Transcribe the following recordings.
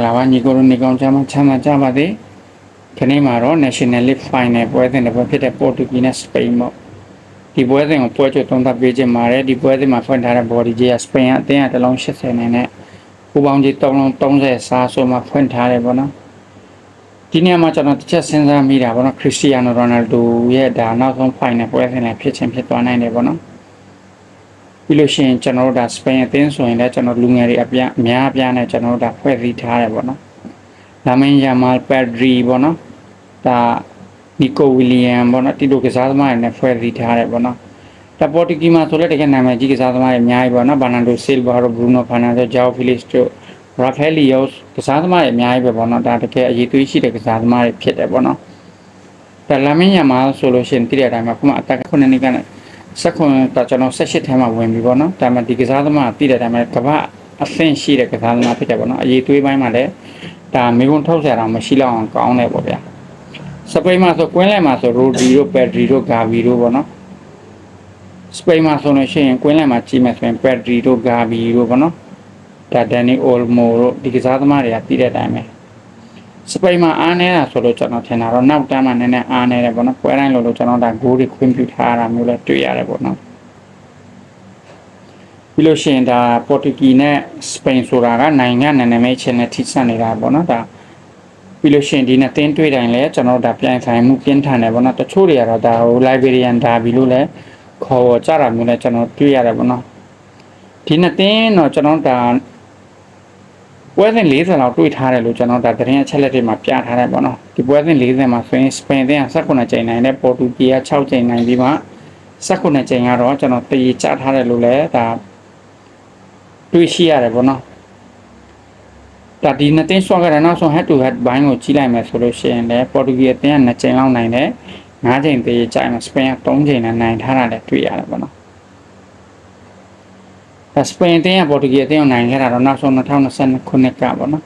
္ဂလာပါညီကိုတို့နေကောင်းချမ်းချမ်းသာကြပါသေးခနေ့မှာတော့ National League Final ပွဲစဉ်တစ်ပွဲဖြစ်တဲ့ Portuguese နဲ့ Spain ပေါ့ဒီပွဲစဉ်ကိုပွဲချုပ်သုံးသပ်ပေးခြင်းပါတယ်ဒီပွဲစဉ်မှာဖွင့်ထားတဲ့ body ကြီးက Spain ကအသင်းကတစ်လုံး80နဲ့နဲ့ပူပေါင်းကြီး3လုံး30စားဆိုမှဖွင့်ထားတယ်ပေါ့နော်ဒီနေရာမှာကျွန်တော်တစ်ချက်စဉ်းစားမိတာပေါ့နော် Cristiano Ronaldo ရဲ့ဒါနောက်ဆုံး final ပွဲစဉ်လည်းဖြစ်ချင်းဖြစ်သွားနိုင်တယ်ပေါ့နော် ပြီးလို့ရှိရင်ကျွန်တော်တို့ဒါစပိန်အသင်းဆိုရင်လည်းကျွန်တော်လူငယ်တွေအပြအများအပြားနဲ့ကျွန်တော်တို့ဒါဖွဲ့စည်းထားတယ်ပေါ့နော်။လာမင်ယာမာပက်ဒရီပေါ့နော်။ဒါနီကိုဝီလီယမ်ပေါ့နော်တီတိုကစားသမားတွေနဲ့ဖွဲ့စည်းထားတယ်ပေါ့နော်။ဒါပေါ်တူဂီမှာဆိုလည်းတကယ်နာမည်ကြီးကစားသမားတွေအများကြီးပေါ့နော်။ဘာနာဒိုဆီလ်ဗာရိုဘရူနိုဖာနန်ဒိုဂျာအိုဖီလစ်တို့ရာဖဲလီယိုစ်ကစားသမားတွေအများကြီးပဲပေါ့နော်။ဒါတကယ်အရေးသွေးရှိတဲ့ကစားသမားတွေဖြစ်တယ်ပေါ့နော်။ဒါလာမင်ယာမာဆိုလို့ရှိရင်တည်တဲ့အတိုင်းမှာခုမှအတက်ကခုနှစ်နှစ်ကနေ ဆက်ခွန်တော့ကျွန်တော်18ထဲမှာဝင်ပြီပေါ့နော်ဒါမှဒီကစားသမားတည်တဲ့အတိုင်းမှာကမ္ဘာအဆင့်ရှိတဲ့ကစားသမားဖြစ်တယ်ပေါ့နော်အရေးသွေးပိုင်းမှာလည်းဒါမေကွန်ထုတ်ဆရာတော့မရှိလောက်အောင်ကောင်းတယ်ပေါ့ဗျာစပိန်မှာဆိုကွင်းလဲမှာဆိုရိုဒီတို့ပက်ဒရီတို့ဂါဗီတို့ပေါ့နော်စပိန်မှာဆိုလို့ရှိရင်ကွင်းလဲမှာကြီးမယ်ဆိုရင်ပက်ဒရီတို့ဂါဗီတို့ပေါ့နော်ဒါဒန်နီအိုလ်မိုတို့ဒီကစားသမားတွေကတည်တဲ့အတိုင်းပဲ စပိန်မှာအားနေတာဆိုလို့ကျွန်တော်ထင်တာတော့နောက်တန်းမှာနည်းနည်းအားနေတယ်ပေါ့နော်ပွဲတိုင်းလို့လို့ကျွန်တော်ဒါဂိုးတွေခွင့်ပြုထားတာမျိုးလည်းတွေ့ရတယ်ပေါ့နော်ပြီးလို့ရှိရင်ဒါပေါ်တူဂီနဲ့စပိန်ဆိုတာကနိုင်ငံနာမည်ချင်းနဲ့ထိစပ်နေတာပေါ့နော်ဒါပြီးလို့ရှိရင်ဒီနဲ့တင်းတွေ့တိုင်းလဲကျွန်တော်ဒါပြိုင်ဆိုင်မှုပြင်းထန်တယ်ပေါ့နော်တချို့တွေကတော့ဒါဟို Liberian Derby လို့လဲခေါ်ကြတာမျိုးလဲကျွန်တော်တွေ့ရတယ်ပေါ့နော်ဒီနဲ့တင်းတော့ကျွန်တော်ဒါ ပွဲစဉ်40လောက်တွေ့ထားတယ်လို့ကျွန်တော်ဒါသတင်းအချက်လက်တွေမှာပြထားတယ်ပေါ့နော်ဒီပွဲစဉ်40မှာဆိုရင်စပိန်တင်းက19ချိန်နိုင်တယ်ပေါ်တူဂီက6ချိန်နိုင်ပြီးမှ19ချိန်ကတော့ကျွန်တော်တည်ကြထားတယ်လို့လဲဒါတွေ့ရှိရတယ်ပေါ့နော်ဒါဒီနှစ်တင်းဆွဲကြတဲ့နောက်ဆုံး head to head ဘိုင်းကိုကြီးလိုက်မယ်ဆိုလို့ရှိရင်လည်းပေါ်တူဂီအသင်းက2ချိန်လောက်နိုင်တယ်5ချိန်တည်ကြမယ်စပိန်က3ချိန်နဲ့နိုင်ထားတာလည်းတွေ့ရတယ်ပေါ့နော်ဒါ စပိန်အသင်းကပေါ်တူဂီအသင်းကိုနိုင်ခဲ့တာတော့နောက်ဆုံး2022ခုနှစ်ကပေါ့နော်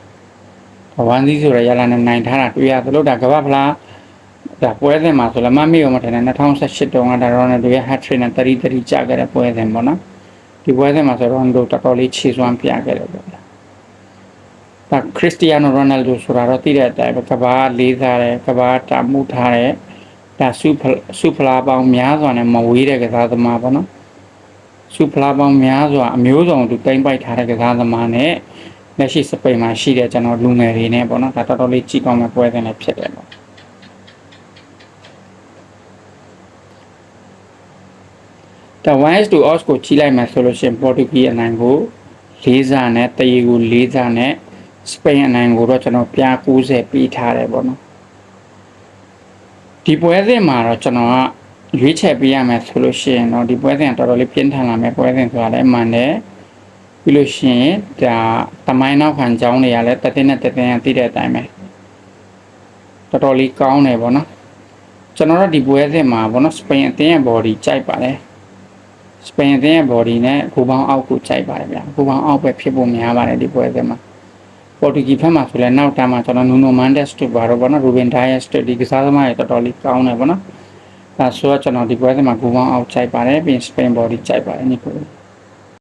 ။ဝမ်စီဆိုရရလာနဲ့နိုင်ထားတာတွေ့ရသလိုဒါကမ္ဘာဖလားဒါပွဲစဉ်မှာဆိုလည်းမမေ့ရောမထင်နဲ့2018တုန်းကဒါရောနယ်ဒိုရဲ့ hat trick နဲ့33ကျခဲ့တဲ့ပွဲစဉ်ပေါ့နော်။ဒီပွဲစဉ်မှာဆိုတော့ရိုနယ်ဒိုတော်တော်လေးခြေစွမ်းပြခဲ့တယ်ပေါ့။ဒါခရစ္စတီယာနိုရိုနယ်ဒိုဆိုတာတော့သိတဲ့အတိုင်းပဲကမ္ဘာလေးစားတယ်ကမ္ဘာတာမှုထားတယ်ဒါစုစုဖလားပေါင်းများစွာနဲ့မဝေးတဲ့ကစားသမားပေါ့နော်။ စုဖလားပေါင်းများစွာအမျိုးစုံသူတင်ပိုက်ထားတဲ့ကစားသမားနဲ့လက်ရှိစပိန်မှာရှိတဲ့ကျွန်တော်လူငယ်တွေနဲ့ပေါ့နော်ဒါတော်တော်လေးကြည့်ကောင်းမဲ့ပွဲစဉ်လည်းဖြစ်တယ်ပေါ့ဒါ 1s to os ကိုကြီးလိုက်မှဆိုလို့ရှိရင်ပေါ်တူဂီအနိုင်ကို၄စားနဲ့တရီကို၄စားနဲ့စပိန်အနိုင်ကိုတော့ကျွန်တော်ပြား90ပေးထားတယ်ပေါ့နော်ဒီပွဲစဉ်မှာတော့ကျွန်တော်က ရွေးချယ်ပေးရမယ်ဆိုလို့ရှိရင်တော့ဒီပွဲစဉ်ကတော်တော်လေးပြင်းထန်လာမယ်ပွဲစဉ်ဆိုတာလည်းမှန်တယ်ပြီးလို့ရှိရင်ဒါတမိုင်းနောက်ခံကြောင်းတွေကလည်းတသိန်းနဲ့တသိန်းကတည်တဲ့အတိုင်းပဲတော်တော်လေးကောင်းတယ်ပေါ့နော်ကျွန်တော်တို့ဒီပွဲစဉ်မှာပေါ့နော်စပိန်အသင်းရဲ့ body ကြိုက်ပါတယ်စပိန်အသင်းရဲ့ body နဲ့ဂိုးပေါင်းအောက်ကိုကြိုက်ပါတယ်ဗျာဂိုးပေါင်းအောက်ပဲဖြစ်ဖို့များပါတယ်ဒီပွဲစဉ်မှာပေါ်တူဂီဘက်မှာဆိုလည်းနောက်တန်းမှာကျွန်တော်နူနိုမန်ဒက်စ်တို့ပါတော့ဗောနော်ရူဘင်ဒိုင်ယက်စ်တို့ဒီကစားသမားတွေတော်တော်လေးကောင်းတယ်ဗောနော် ဒါဆိုတော့ကျွန်တော်ဒီပွဲစဉ်မှာဂိုးပေါင်းအောက်ကြိုက်ပါတယ်ပြီးစပိန်ဘော်ဒီကြိုက်ပါတယ်ညီကို